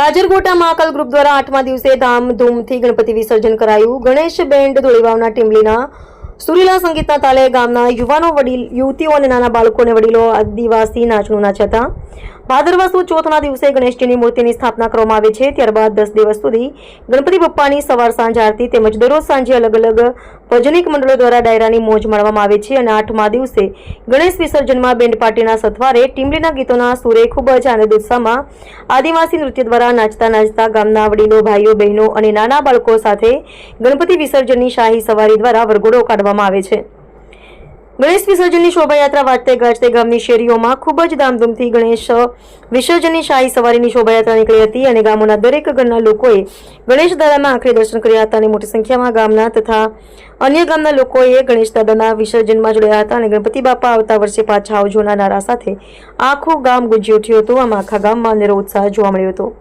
ગાજરગોટા Mahakal group દ્વારા આઠમા દિવસે ધામધૂમથી ગણપતિ વિસર્જન કરાયું. ગણેશ બેન્ડ ધોળીવાવના ટીમલીના સુરીલા સંગીતના તાલે ગામના યુવાનો વડીલ, યુવતીઓ અને નાના બાળકો અને વડીલો આદિવાસી નાચનું નાચ્યા હતા. ભાદરવા સુદ ચોથના દિવસે ગણેશજીની મૂર્તિની સ્થાપના કરવામાં આવે છે. ત્યારબાદ દસ દિવસ સુધી ગણપતિ બપ્પાની સવાર સાંજ આરતી તેમજ દરરોજ સાંજે અલગ અલગ ભજનિક મંડળો દ્વારા ડાયરાની મોજ માણવામાં આવે છે અને આઠમા દિવસે ગણેશ વિસર્જનમાં બેન્ડ પાર્ટીના સથવારે ટીમલીના ગીતોના સુરે ખૂબ જ આનંદ ઉત્સાહમાં આદિવાસી નૃત્ય દ્વારા નાચતા નાચતા ગામના વડીલો, ભાઈઓ, બહેનો અને નાના બાળકો સાથે ગણપતિ વિસર્જનની શાહી સવારી દ્વારા વરઘોડો કાઢવામાં આવે છે. ગણેશ વિસર્જનની શોભાયાત્રા વાજતે ગાજતે ગામની શેરીઓમાં ખૂબ જ ધામધૂમથી ગણેશ વિસર્જનની શાહી સવારીની શોભાયાત્રા નીકળી હતી અને ગામોના દરેક ઘરના લોકોએ ગણેશ દાદાના આખરે દર્શન કર્યા હતા અને મોટી સંખ્યામાં ગામના તથા અન્ય ગામના લોકોએ ગણેશ દાદાના વિસર્જનમાં જોડાયા હતા અને ગણપતિ બાપા આવતા વર્ષે પાછા આવજોના નારા સાથે આખું ગામ ગુંજી ઉઠ્યું હતું. આમ આખા ગામમાં અનેરો ઉત્સાહ જોવા મળ્યો હતો.